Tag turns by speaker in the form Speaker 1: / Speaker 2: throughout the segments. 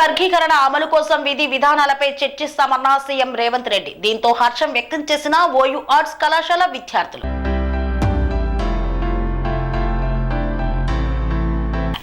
Speaker 1: వర్గీకరణ అమలు కోసం విధి విధానాలపై చర్చిస్తామన్న సీఎం రేవంత్ రెడ్డి. దీంతో హర్షం వ్యక్తం చేసిన ఓయూ ఆర్ట్స్ కళాశాల విద్యార్థులు.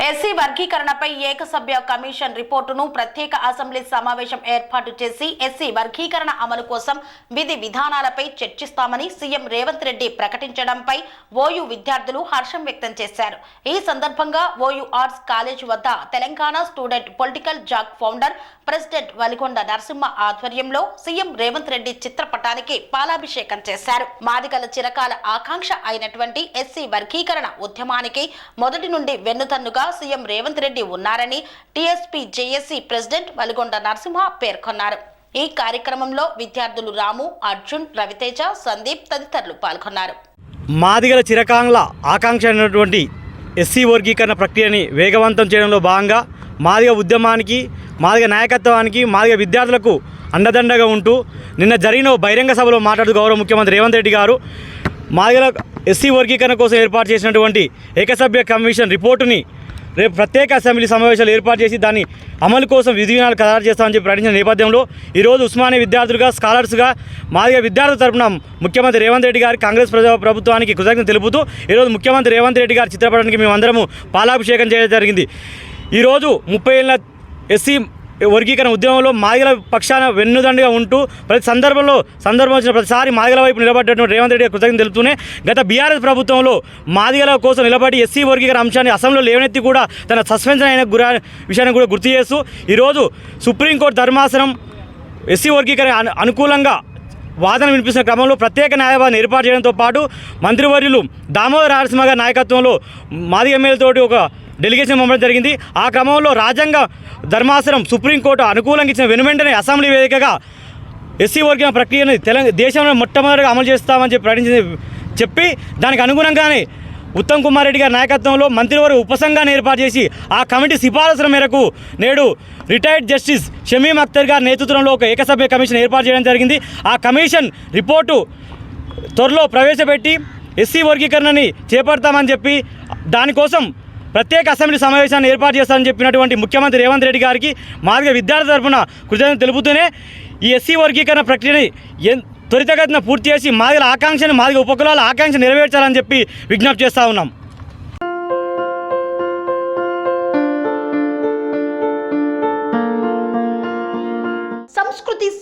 Speaker 1: ఎస్సీ వర్గీకరణపై ఏకసభ్య కమిషన్ రిపోర్టును ప్రత్యేక అసెంబ్లీ సమావేశం ఏర్పాటు చేసి ఎస్సీ వర్గీకరణ అమలు కోసం విధి విధానాలపై చర్చిస్తామని సీఎం రేవంత్ రెడ్డి ప్రకటించడంపై ఓయూ విద్యార్థులు హర్షం వ్యక్తం చేశారు. ఈ సందర్భంగా ఓయూ ఆర్ట్స్ కాలేజ్ వద్ద Telangana student political JAC founder president Valigonda Narasimha ఆధ్వర్యంలో సీఎం రేవంత్ రెడ్డి చిత్రపటానికి పాలాభిషేకం చేశారు. మాదిగల చిరకాల ఆకాంక్ష అయినటువంటి ఎస్సీ వర్గీకరణ ఉద్యమానికి మొదటి నుండి వెన్నుతన్నుగా సీఎం రేవంత్ రెడ్డి ఉన్నారని TSP JAC president Valigonda Narasimha పేర్కొన్నారు. ఈ కార్యక్రమంలో విద్యార్థులు రాము అర్జున్ రవితేజ సందీప్ తదితరులు పాల్గొన్నారు.
Speaker 2: మాదిగల చిరకాంగ్ల ఆకాంక్ష అయినటువంటి ఎస్సీ వర్గీకరణ ప్రక్రియని వేగవంతం చేయడంలో భాగంగా మాదిగ ఉద్యమానికి మాదిగ నాయకత్వానికి మాదిగ విద్యార్థులకు అండదండగా ఉంటూ నిన్న జరిగిన బహిరంగ సభలో మాట్లాడుతూ గౌరవ ముఖ్యమంత్రి రేవంత్ రెడ్డి గారు మాదిగల ఎస్సీ వర్గీకరణ కోసం ఏర్పాటు చేసినటువంటి ఏకసభ్య కమిషన్ రిపోర్టుని రేపు ప్రత్యేక అసెంబ్లీ సమావేశాలు ఏర్పాటు చేసి దాన్ని అమలు కోసం విధి విధానాలు ఖరారు చేస్తామని చెప్పి ప్రకటించిన నేపథ్యంలో ఈరోజు ఉస్మానియా విద్యార్థులుగా స్కాలర్స్గా మాదిగా విద్యార్థుల తరపున ముఖ్యమంత్రి రేవంత్ రెడ్డి గారి కాంగ్రెస్ ప్రజా ప్రభుత్వానికి కృతజ్ఞత తెలుపుతూ ఈరోజు ముఖ్యమంత్రి రేవంత్ రెడ్డి గారి చిత్రపటానికి మేమందరము పాలాభిషేకం చేయడం జరిగింది. ఈరోజు ముప్పై ఏళ్ళ ఎస్సీ వర్గీకరణ ఉద్యమంలో మాదిగల పక్షాన వెన్నుదండగా ఉంటూ ప్రతి సందర్భంలో సందర్భం వచ్చిన ప్రతిసారి మాదిగల వైపు నిలబడ్డటువంటి రేవంత్ రెడ్డి కృతజ్ఞత తెలుపుతూనే గత బీఆర్ఎస్ ప్రభుత్వంలో మాదిగల కోసం నిలబడి ఎస్సీ వర్గీకరణ అంశాన్ని అసెంబ్లీలో లేవనెత్తి కూడా తన సస్పెన్షన్ అయిన గురా విషయాన్ని కూడా గుర్తు చేస్తూ ఈరోజు సుప్రీంకోర్టు ధర్మాసనం ఎస్సీ వర్గీకరణ అనుకూలంగా వాదన వినిపిస్తున్న క్రమంలో ప్రత్యేక న్యాయవాదిని ఏర్పాటు చేయడంతో పాటు మంత్రివర్యులు దామోదర నరసింహ గారి నాయకత్వంలో మాదిగ ఎమ్మెల్యేతోటి ఒక డెలిగేషన్ పంపడం జరిగింది. ఆ క్రమంలో రాజ్యాంగ ధర్మాసనం సుప్రీంకోర్టు అనుకూలంగా ఇచ్చిన వెనువెంటనే అసెంబ్లీ వేదికగా ఎస్సీ వర్గం ప్రక్రియను తెలంగాణ దేశంలో మొట్టమొదటిగా అమలు చేస్తామని చెప్పి ప్రకటించింది చెప్పి దానికి అనుగుణంగానే ఉత్తమ్ కుమార్ రెడ్డి గారి నాయకత్వంలో మంత్రివర్గ ఉపసంఘాన్ని ఏర్పాటు చేసి ఆ కమిటీ సిఫారసుల మేరకు నేడు రిటైర్డ్ జస్టిస్ షమీం అఖ్తర్ గారి నేతృత్వంలో ఒక ఏకసభ్య కమిషన్ ఏర్పాటు చేయడం జరిగింది. ఆ కమిషన్ రిపోర్టు త్వరలో ప్రవేశపెట్టి ఎస్సీ వర్గీకరణని చేపడతామని చెప్పి దానికోసం ప్రత్యేక అసెంబ్లీ సమావేశాన్ని ఏర్పాటు చేస్తామని చెప్పినటువంటి ముఖ్యమంత్రి రేవంత్ రెడ్డి గారికి మాదిగా విద్యార్థి తరఫున కృతజ్ఞత తెలుపుతూనే ఈ ఎస్సీ వర్గీకరణ ప్రక్రియని ఎన్ త్వరితగతిన పూర్తి చేసి మాదిగల ఆకాంక్షని మాదిగ ఉపకులాల ఆకాంక్ష నెరవేర్చాలని చెప్పి విజ్ఞప్తి చేస్తూ ఉన్నాం.